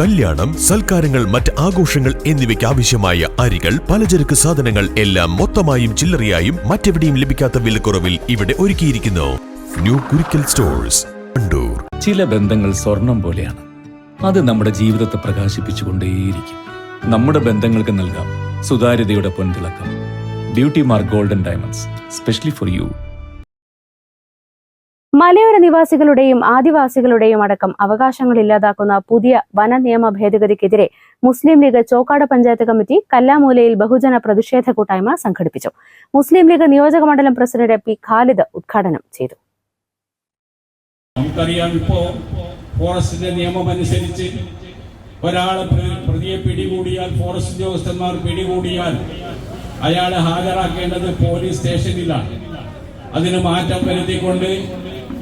കല്യാണം സൽക്കാരങ്ങൾ മറ്റ് ആഘോഷങ്ങൾ എന്നിവയ്ക്ക് ആവശ്യമായ അരികൾ പലചരക്ക് സാധനങ്ങൾ എല്ലാം മൊത്തമായും ചില്ലറയായും മറ്റെവിടെയും ലഭിക്കാത്ത വിലക്കുറവിൽ ഇവിടെ ഒരുക്കിയിരിക്കുന്നു. ന്യൂ കുരിക്കൽ സ്റ്റോഴ്സ് ചില ബന്ധങ്ങൾ സ്വർണം പോലെയാണ്. അത് നമ്മുടെ ജീവിതത്തെ പ്രകാശിപ്പിച്ചുകൊണ്ടേയിരിക്കും. നമ്മുടെ ബന്ധങ്ങൾക്ക് നൽകാം. സുതാര്യതയുടെ പൊൻതിളക്കം. Beauty Mark Golden Diamonds specially for you മലയോര നിവാസികളുടെയും ആദിവാസികളുടെയും അടക്കം അവകാശങ്ങൾ ഇല്ലാതാക്കുന്ന പുതിയ വന നിയമ ഭേദഗതിക്കെതിരെ മുസ്ലിം ലീഗ് ചോക്കാട് പഞ്ചായത്ത് കമ്മിറ്റി കല്ലാമൂലയിൽ ബഹുജന പ്രതിഷേധ കൂട്ടായ്മ സംഘടിപ്പിച്ചു. മുസ്ലിം ലീഗ് നിയോജക മണ്ഡലം പ്രസിഡന്റ് പി. ഖാലിദ് ഉദ്ഘാടനം ചെയ്തു. നമുക്കറിയാം ഇപ്പോ ഫോറസ്റ്റിന്റെ നിയമം അനുസരിച്ച് ഒരാളെ പ്ര- പ്രതിയെ പിടികൂടിയാൽ ഫോറസ്റ്റ് ഉദ്യോഗസ്ഥന്മാർ പിടികൂടിയാൽ അയാളെ ഹാജരാക്കേണ്ടത് പോലീസ് സ്റ്റേഷനിലാണ്. അതിന് മാറ്റം വരുത്തിക്കൊണ്ട്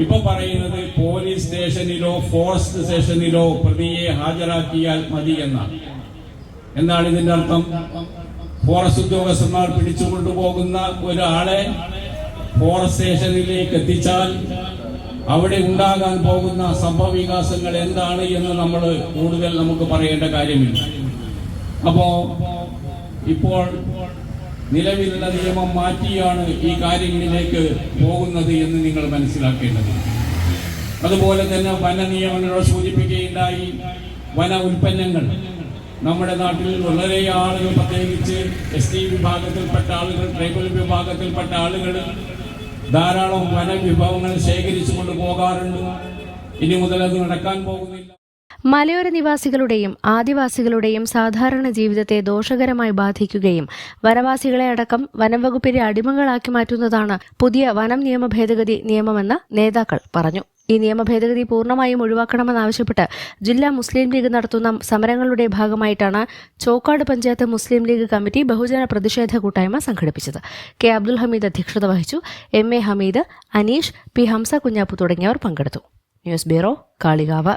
ഇപ്പൊ പറയുന്നത് പോലീസ് സ്റ്റേഷനിലോ ഫോറസ്റ്റ് സ്റ്റേഷനിലോ പ്രതിയെ ഹാജരാക്കിയാൽ മതി എന്നാണ്. എന്താണ് ഇതിന്റെ അർത്ഥം? ഫോറസ്റ്റ് ഉദ്യോഗസ്ഥന്മാർ പിടിച്ചുകൊണ്ടുപോകുന്ന ഒരാളെ ഫോറസ്റ്റ് സ്റ്റേഷനിലേക്ക് എത്തിച്ചാൽ അവിടെ ഉണ്ടാകാൻ പോകുന്ന സംഭവവികാസങ്ങൾ എന്താണ് എന്ന് നമ്മൾ കൂടുതൽ നമുക്ക് പറയേണ്ട കാര്യമില്ല. അപ്പോ ഇപ്പോൾ നിലവിലുള്ള നിയമം മാറ്റിയാണ് ഈ കാര്യങ്ങളിലേക്ക് പോകുന്നത് എന്ന് നിങ്ങൾ മനസ്സിലാക്കേണ്ടതുണ്ട് അതുപോലെ തന്നെ വന നിയമങ്ങൾ സൂചിപ്പിക്കുകയുണ്ടായി. വന ഉൽപ്പന്നങ്ങൾ. നമ്മുടെ നാട്ടിൽ വളരെ ആളുകൾ പ്രത്യേകിച്ച് എസ് ടി വിഭാഗത്തിൽപ്പെട്ട ആളുകൾ ട്രൈബൽ വിഭാഗത്തിൽപ്പെട്ട ആളുകൾ ധാരാളം വനവിഭവങ്ങൾ ശേഖരിച്ചു കൊണ്ട് പോകാറുണ്ട്. ഇനി മുതൽ അത് നടക്കാൻ പോകുന്നില്ല. മലയോര നിവാസികളുടെയും ആദിവാസികളുടെയും സാധാരണ ജീവിതത്തെ ദോഷകരമായി ബാധിക്കുകയും വനവാസികളെ അടക്കം വനംവകുപ്പിന്റെ അടിമകളാക്കി മാറ്റുന്നതാണ് പുതിയ വനം നിയമ ഭേദഗതി നിയമമെന്ന് നേതാക്കൾ പറഞ്ഞു. ഈ നിയമ ഭേദഗതി പൂർണമായും ഒഴിവാക്കണമെന്നാവശ്യപ്പെട്ട് ജില്ലാ മുസ്ലിം ലീഗ് നടത്തുന്ന സമരങ്ങളുടെ ഭാഗമായിട്ടാണ് ചോക്കാട് പഞ്ചായത്ത് മുസ്ലിം ലീഗ് കമ്മിറ്റി ബഹുജന പ്രതിഷേധ കൂട്ടായ്മ സംഘടിപ്പിച്ചത്. കെ അബ്ദുൽ ഹമീദ് അധ്യക്ഷത വഹിച്ചു. M A Hameed Aneesh P Hamsa Kunjappu തുടങ്ങിയവർ പങ്കെടുത്തു. News bureau Kalikavu.